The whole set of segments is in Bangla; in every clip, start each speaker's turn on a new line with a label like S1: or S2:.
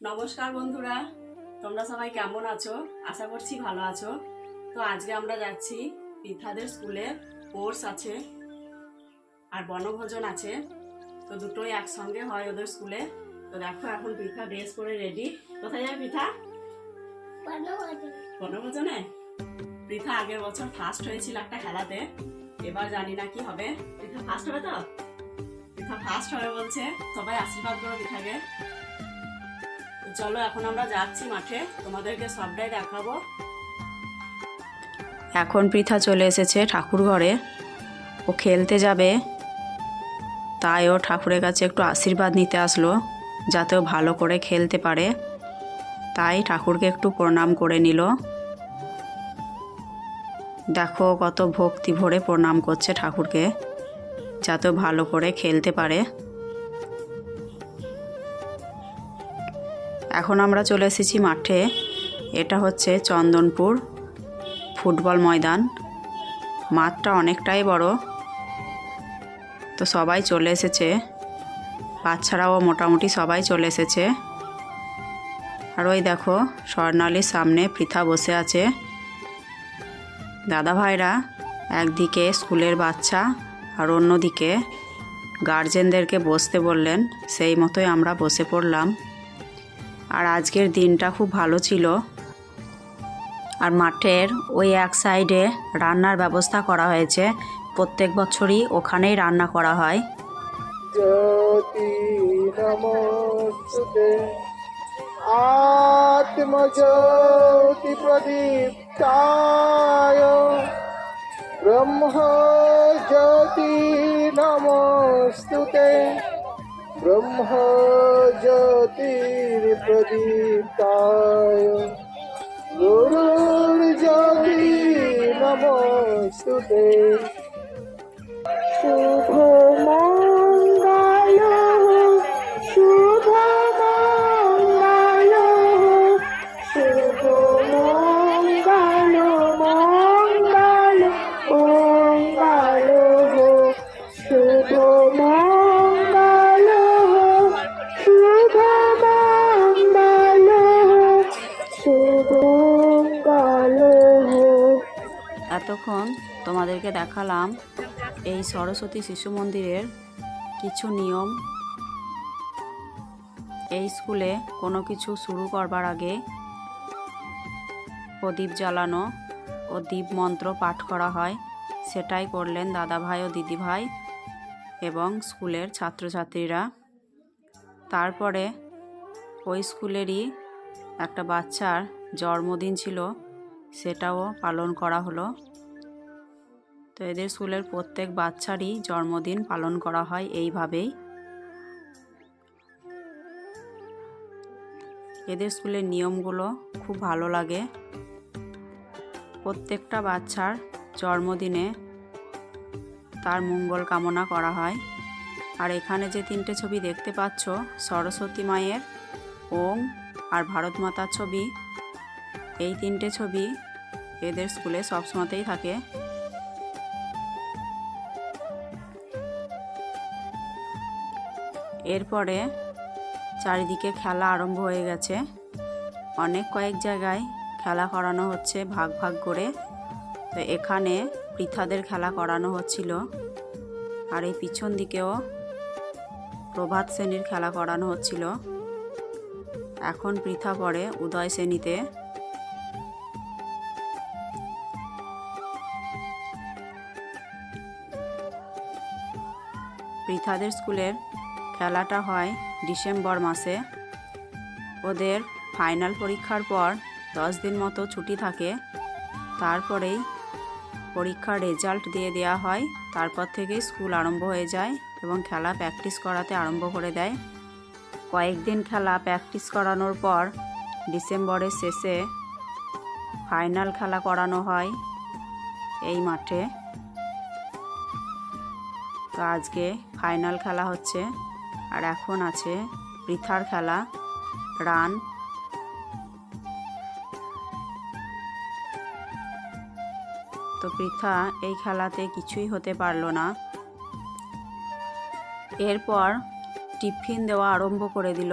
S1: নমস্কার বন্ধুরা তোমরা সবাই কেমন আছো? আশা করছি ভালো আছো। তো আজকে আমরা যাচ্ছি পৃথাদের স্কুলে কোর্স আছে আর বনভোজন আছে। তো দুটোই একসঙ্গে হয় ওদের স্কুলে। তো দেখো এখন পৃথা ড্রেস করে রেডি কোথায় যাবে পৃথা বনভোজনে। পৃথা আগের বছর ফার্স্ট হয়েছিল একটা খেলাতে। এবার জানি না কি হবে। পৃথা ফার্স্ট হবে তো? পৃথা ফার্স্ট হবে বলছে। সবাই আশীর্বাদ করো পৃথাকে চলো, এখন আমরা যাচ্ছি মাঠে। তোমাদেরকে সবটাই দেখাবো। এখন পৃথা চলে এসেছে ঠাকুর ঘরে। ও খেলতে যাবে। তাই ও ঠাকুরের কাছে একটু আশীর্বাদ নিতে আসলো, যাতে ও ভালো করে খেলতে পারে। তাই ঠাকুরকে একটু প্রণাম করে নিল। দেখো, কত ভক্তি ভরে প্রণাম করছে ঠাকুরকে, যাতে ভালো করে খেলতে পারে। এখন আমরা চলে এসেছি মাঠে। এটা হচ্ছে চন্দনপুর ফুটবল ময়দান। মাঠটা অনেকটাই বড়। তো সবাই চলে এসেছে। বাচ্চারাও মোটামুটি সবাই চলে এসেছে। আর ওই দেখো, স্বর্ণালীর সামনে পৃথা বসে আছে। দাদা ভাইরা, একদিকে স্কুলের বাচ্চা আর অন্যদিকে গার্জেনদেরকে বসতে বললেন, সেই মতোই আমরা বসে পড়লাম। আর আজকের দিনটা খুব ভালো ছিল। আর মাঠের ওই এক সাইডে রান্নার ব্যবস্থা করা হয়েছে। প্রত্যেক বছরই ওখানেই রান্না করা হয়।
S2: ব্রহ্ম জ্যোতি নমস্তুতে। ব্রহ্ম জ্যোতির প্রদীপ্তায় গুরুর জ্যোতি নমস্তুতে। শুভ
S1: তোমাদেরকে দেখালাম এই সরস্বতী শিশু মন্দিরের কিছু নিয়ম। এই স্কুলে কোনো কিছু শুরু করবার আগে প্রদীপ জ্বালানো ও দীপ মন্ত্র পাঠ করা হয়। সেটাই করলেন দাদা ভাই ও দিদি ভাই এবং স্কুলের ছাত্রছাত্রীরা। তারপরে ওই স্কুলেরই একটা বাচ্চার জন্মদিন ছিল, সেটাও পালন করা হলো। তো এদের স্কুলের প্রত্যেক বাচ্চারই জন্মদিন পালন করা হয় এইভাবেই। এদের স্কুলের নিয়মগুলো খুব ভালো লাগে। প্রত্যেকটা বাচ্চার জন্মদিনে তার মঙ্গল কামনা করা হয়। আর এখানে যে তিনটে ছবি দেখতে পাচ্ছ, সরস্বতী মায়ের ওম আর ভারত মাতার ছবি, এই তিনটে ছবি এদের স্কুলে সবসময়তেই থাকে। এরপরে চারিদিকে খেলা আরম্ভ হয়ে গেছে। অনেক কয়েক জায়গায় খেলা করানো হচ্ছে ভাগ ভাগ করে। তো এখানে পৃথাদের খেলা করানো হচ্ছিল। আর এই পিছন দিকেও প্রভাত শ্রেণির খেলা করানো হচ্ছিল। এখন পৃথা পড়ে উদয় শ্রেণীতে। পৃথাদের স্কুলের খেলাটা হয় ডিসেম্বর মাসে। ওদের ফাইনাল পরীক্ষার পর দশ দিন মতো ছুটি থাকে। তারপরেই পরীক্ষার রেজাল্ট দিয়ে দেওয়া হয়। তারপর থেকেই স্কুল আরম্ভ হয়ে যায় এবং খেলা প্র্যাকটিস করাতে আরম্ভ করে দেয়। কয়েকদিন খেলা প্র্যাকটিস করানোর পর ডিসেম্বরের শেষে ফাইনাল খেলা করানো হয় এই মাঠে। তো আজকে ফাইনাল খেলা হচ্ছে। আর এখন আছে পৃথার খেলা, রান। তো পৃথা এই খেলাতে কিছুই হতে পারল না। এরপর টিফিন দেওয়া আরম্ভ করে দিল।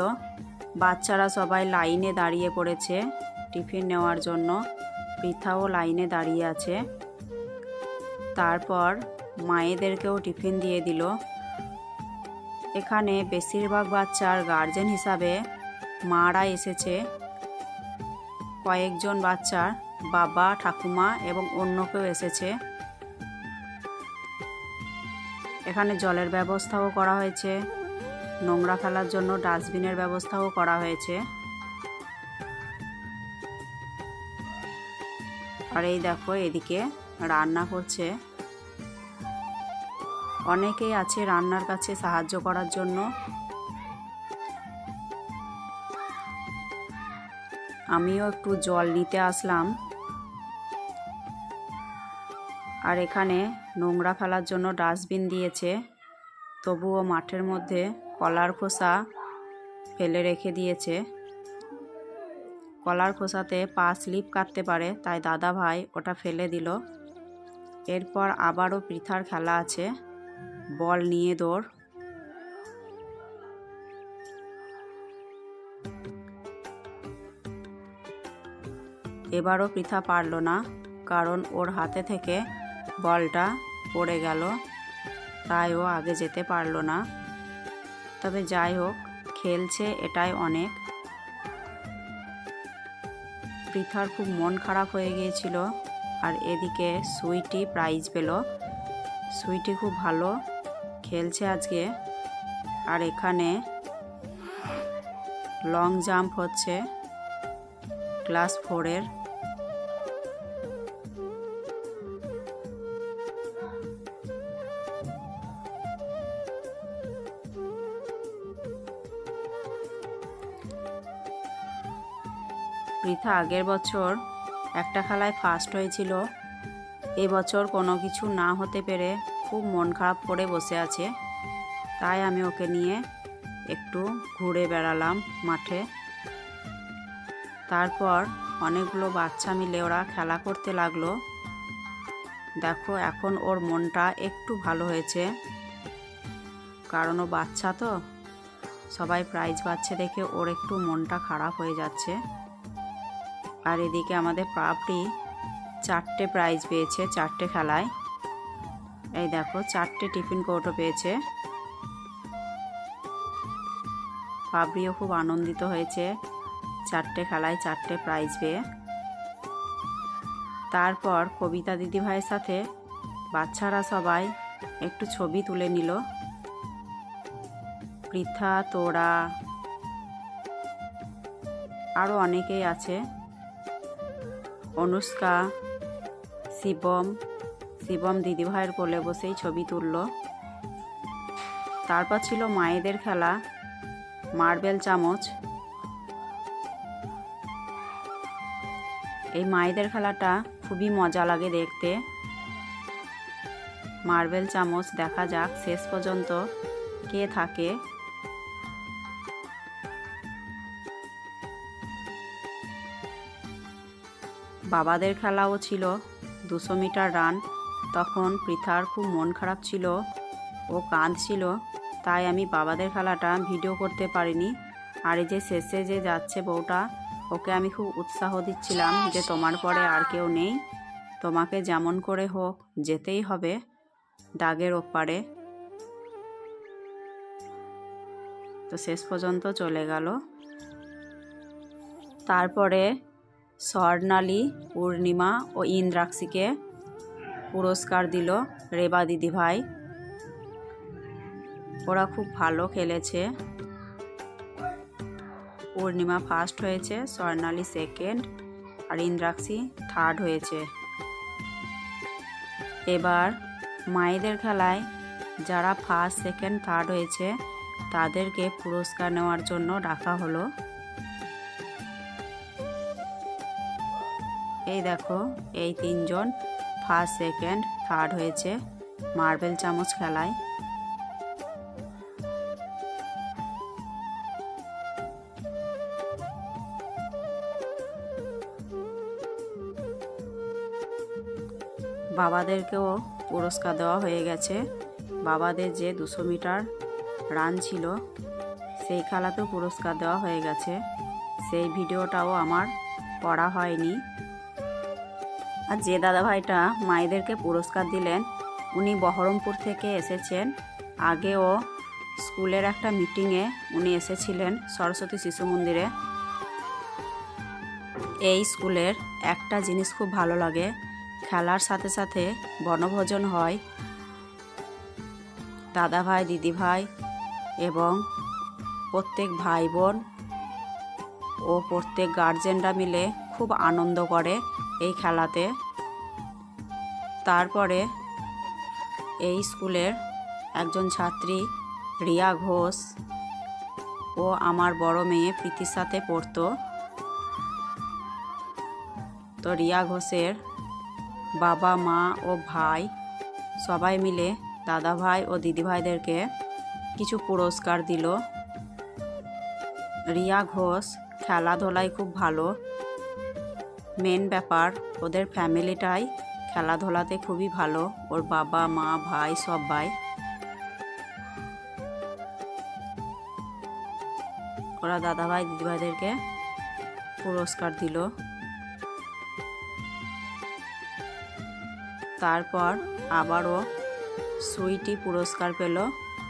S1: বাচ্চারা সবাই লাইনে দাঁড়িয়ে পড়েছে টিফিন নেওয়ার জন্য। পৃথাও লাইনে দাঁড়িয়ে আছে। তারপর মায়েদেরকেও টিফিন দিয়ে দিল। এখানে বেশিরভাগ বাচ্চার গার্জেন হিসাবে মারা এসেছে। কয়েকজন বাচ্চার বাবা, ঠাকুমা এবং অন্য কেউ এসেছে। এখানে জলের ব্যবস্থাও করা হয়েছে। নোংরা ফেলার জন্য ডাস্টবিনের ব্যবস্থাও করা হয়েছে। আর এই দেখো, এদিকে রান্না করছে অনেকেই আছে রান্নার কাছে সাহায্য করার জন্য। আমিও একটু জল নিতে আসলাম। আর এখানে নোংরা ফেলার জন্য ডাস্টবিন দিয়েছে। তবুও মাঠের মধ্যে কলার খোসা ফেলে রেখে দিয়েছে। কলার খোসাতে পা স্লিপ কাটতে পারে, তাই দাদা ভাই ওটা ফেলে দিল। এরপর আবারও পৃথার খেলা আছে। বল নিয়ে দৌড়। এবারও পৃথা পারল না, কারণ ওর হাতে থেকে বলটা পড়ে গেল, তাই ও আগে যেতে পারল না। তবে যাই হোক, খেলছে এটাই অনেক। পৃথার খুব মন খারাপ হয়ে গিয়েছিল, আর এদিকে সুইটি প্রাইজ পেল। সুইটি খুব ভালো খেলছে আজকে। আর এখানে লং জাম্প হচ্ছে ক্লাস ফোরের পৃথা, আগের বছর একটা খেলায় ফার্স্ট হয়েছিল। এবছর কোনো কিছু না হতে পেরে খুব মন খারাপ করে বসে আছে। তাই আমি ওকে নিয়ে একটু ঘুরে বেড়ালাম মাঠে। তারপর অনেকগুলো বাচ্চা মিলে ওরা খেলা করতে লাগল। দেখো, এখন ওর মনটা একটু ভালো হয়েছে। কারণ ও বাচ্চা তো। সবাই প্রাইজ পাচ্ছে দেখে ওর একটু মনটা খারাপ হয়ে যাচ্ছে। আর এদিকে আমাদের পাপড়ি চারটে প্রাইজ পেয়েছে, চারটে খেলায়। এই দেখো, চারটে টিফিন কৌটো পেয়েছে। পাপড়িও খুব আনন্দিত হয়েছে। চারটে খেলায় চারটে প্রাইজ পেয়ে। তারপর কবিতা দিদিভাইয়ের সাথে বাচ্চারা সবাই একটু ছবি তুলে নিল। পৃথা, তোরা আরও অনেকেই আছে। অনুষ্কা, শিবম শিবম দিদিভাইয়ের কোলে বসেই ছবি তুলল। তারপর ছিল মায়েদের খেলা, মার্বেল চামচ। এই মায়েদের খেলাটা খুবই মজা লাগে দেখতে। মার্বেল চামচ দেখা যাক শেষ পর্যন্ত কে থাকে। বাবাদের খেলাও ছিল দুশো মিটার রান। তখন পৃথার খুব মন খারাপ ছিল। ও কাঁদছিল। তাই আমি বাবাদের খেলাটা ভিডিও করতে পারিনি। আর এই যে শেষে যে যাচ্ছে বউটা, ওকে আমি খুব উৎসাহ দিচ্ছিলাম যে তোমার পরে আর কেউ নেই। তোমাকে যেমন করে হোক যেতেই হবে দাগের ওপারে। তো শেষ পর্যন্ত চলে গেল। তারপরে স্বর্ণালী, পূর্ণিমা ও ইন্দ্রাক্ষীকে পুরস্কার দিল রেবা দিদি ভাই। ওরা খুব ভালো খেলেছে। পূর্ণিমা ফার্স্ট হয়েছে, স্বর্ণালী সেকেন্ড আর ইন্দ্রাক্ষী থার্ড হয়েছে। এবার মায়েদের খেলায় যারা ফার্স্ট সেকেন্ড থার্ড হয়েছে, তাদেরকে পুরস্কার নেওয়ার জন্য ডাকা হলো। এই দেখো, এই তিনজন ফার্স্ট, সেকেন্ড, থার্ড হয়েছে মার্বেল চামচ খেলায়। বাবাদেরকেও পুরস্কার দেওয়া হয়ে গেছে। বাবাদের যে দুশো মিটার রান ছিল, সেই খেলাতেও পুরস্কার দেওয়া হয়ে গেছে। সেই ভিডিওটাও আমার করা হয়নি। আর যে দাদাভাইটা মায়েদেরকে পুরস্কার দিলেন, উনি বহরমপুর থেকে এসেছেন। আগেও স্কুলের একটা মিটিংয়ে উনি এসেছিলেন সরস্বতী শিশু মন্দিরে। এই স্কুলের একটা জিনিস খুব ভালো লাগে, খেলার সাথে সাথে বনভোজন হয়। দাদা ভাই দিদি ভাই এবং প্রত্যেক ভাই বোন ও প্রত্যেক গার্জেনরা মিলে খুব আনন্দ করে। এই খেলাতে। তারপরে এই স্কুলের একজন ছাত্রী, রিয়া ঘোষ, ও আমার বড় মেয়ে প্রীতির সাথে পড়তো। তো রিয়া ঘোষের বাবা, মা ও ভাই সবাই মিলে দাদা ভাই ও দিদি ভাইদেরকে কিছু পুরস্কার দিল। রিয়া ঘোষ খেলাধুলায় খুব ভালো মেন ব্যাপার, ওদের ফ্যামিলিটাই খেলাধুলাতে খুবই ভালো। ওর বাবা, মা, ভাই সবাই ওরা দাদা ভাই দিদি ভাইদেরকে পুরস্কার দিল। তারপর আবারও সুইটি পুরস্কার পেল।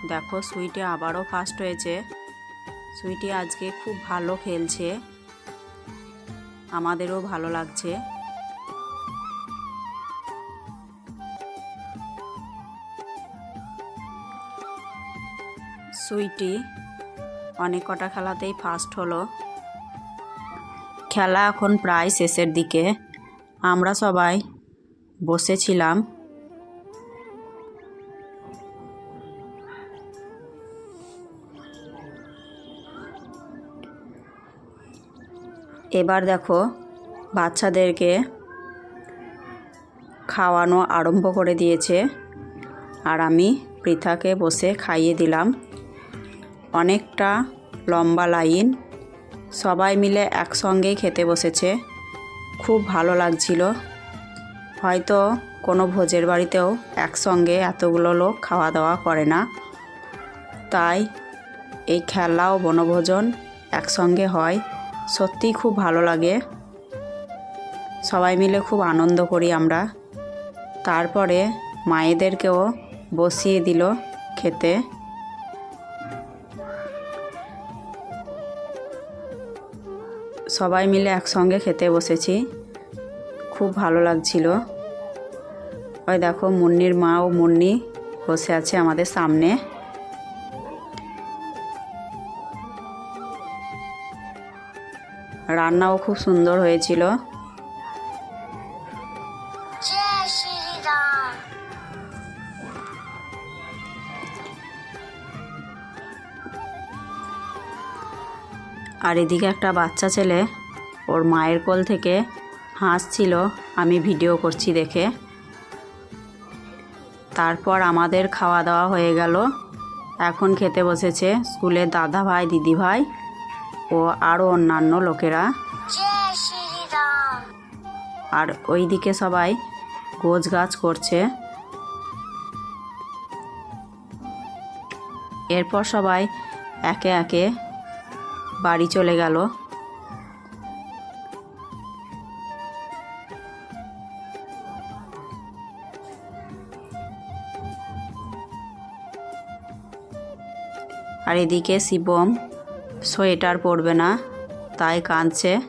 S1: দেখো, সুইটি আবারও ফার্স্ট হয়েছে। সুইটি আজকে খুব ভালো খেলছে। আমাদেরও ভালো লাগছে। সুইটি, অনেক কটা খেলাতেই ফার্স্ট হলো। খেলা এখন প্রায় শেষের দিকে। আমরা সবাই বসেছিলাম। এবার দেখো, বাচ্চাদেরকে খাওয়ানো আরম্ভ করে দিয়েছে। আর আমি পৃথাকে বসে খাইয়ে দিলাম। অনেকটা লম্বা লাইন। সবাই মিলে একসঙ্গেই খেতে বসেছে। খুব ভালো লাগছিল। হয়তো কোনো ভোজের বাড়িতেও একসঙ্গে এতগুলো লোক খাওয়া দাওয়া করে না। তাই এই খেলা ও বনভোজন একসঙ্গে হয়। সত্যিই খুব ভালো লাগে। সবাই মিলে খুব আনন্দ করি আমরা। তারপরে মায়েদেরকেও বসিয়ে দিল খেতে। সবাই মিলে একসঙ্গে খেতে বসেছি। খুব ভালো লাগছিল। ওই দেখো মুন্নির মা ও মুন্নি বসে আছে আমাদের সামনে। রান্নাও খুব সুন্দর হয়েছিল। আর এদিকে একটা বাচ্চা ছেলে ওর মায়ের কোল থেকে হাসছিল আমি ভিডিও করছি দেখে। তারপর আমাদের খাওয়া দাওয়া হয়ে গেল। এখন খেতে বসেছে স্কুলের দাদা ভাই দিদি ভাই। ও আরও অন্যান্য লোকেরা। আর ওই দিকে সবাই গোছ গাছ করছে। এরপর সবাই একে একে বাড়ি চলে গেল। আর এদিকে শিবম সোয়েটার পরবে না, তাই কাঁদছে।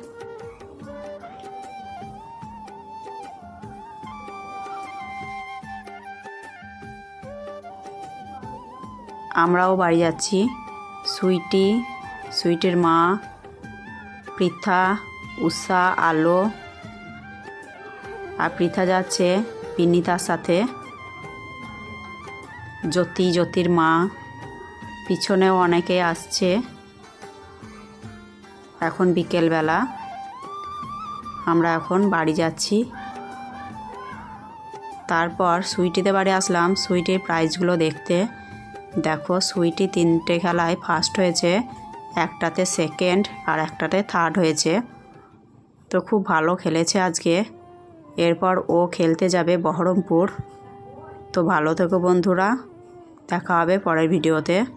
S1: আমরাও বাড়ি যাচ্ছি। সুইটি, সুইটির মা, পৃথা, উষা, আলো। আর পৃথা যাচ্ছে বিনীতার সাথে। জ্যোতি, জ্যোতির মা। পিছনেও অনেকে আসছে। এখন বিকেলবেলা। আমরা এখন বাড়ি যাচ্ছি। তারপর সুইটিতে বাড়ি আসলাম। সুইটির প্রাইজগুলো দেখতে। দেখো, সুইটি তিনটে খেলায় ফার্স্ট হয়েছে, একটাতে সেকেন্ড আর একটাতে থার্ড হয়েছে। তো খুব ভালো খেলেছে আজকে। এরপর ও খেলতে যাবে বহরমপুর। তো ভালো থেকো বন্ধুরা। দেখা হবে পরের ভিডিওতে।